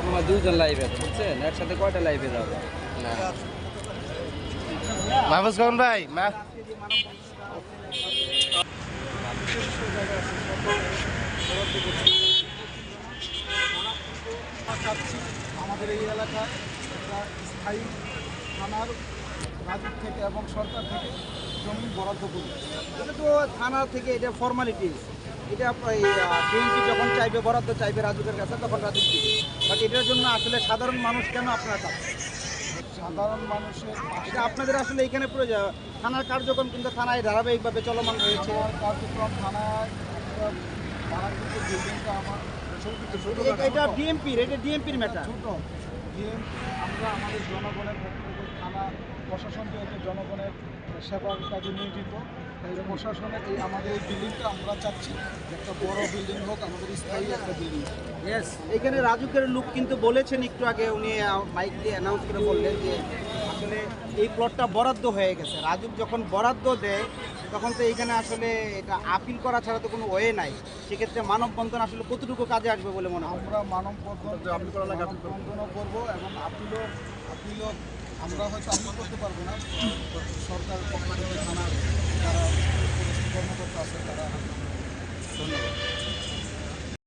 আপনার দুইজন লাইভে বুঝছেন? একসাথে কয়টা লাইভে যাবে? না। মাহফুজ খান ভাই আমাদের এই এলাকায় স্থায়ী থানার রাজুক থেকে এবং সরকার থেকে জমি বরাদ্দ এটা তো থানা থেকে এটা ফর্মালিটি এটা বিএনপি যখন চাইবে বরাদ্দ চাইবে রাজুকের কাছে তখন রাজুক দিবে। বাট এটার জন্য আসলে সাধারণ মানুষ কেন আপনারা চাচ্ছেন সাধারণ মানুষের এটা আপনাদের আসলে এখানে প্রয়োজন থানার কার্যক্রম কিন্তু থানায় ধারাবাহিকভাবে চলমান রয়েছে। কার্যক্রম থানায় এটা- ডিএমপির এটা ডিএমপির ম্যাটার ছোট। বিএনপি আমরা আমাদের জনগণের প্রশাসন যেহেতু জনগণের সেবার কাজে নিয়োজিত তাই প্রশাসনের এই আমাদের এই বিল্ডিংটা আমরা চাচ্ছি একটা বড় বিল্ডিং হোক আমাদের স্থায়ী একটা বিল্ডিং ইয়েস এখানে রাজুকের লোক কিন্তু বলেছেন একটু আগে উনি মাইক দিয়ে অ্যানাউন্স করে বললেন যে আসলে এই প্লটটা বরাদ্দ হয়ে গেছে। রাজুক যখন বরাদ্দ দেয় তখন তো এখানে আসলে এটা আপিল করা ছাড়া তো কোনো ওয়ে নাই। সেক্ষেত্রে মানববন্ধন আসলে কতটুকু কাজে আসবে বলে মনে হয় আমরা মানব বন্ধনও করব এবং আপিলও আপিলও আমরা হয়তো আমি করতে পারব না সরকার পক্ষ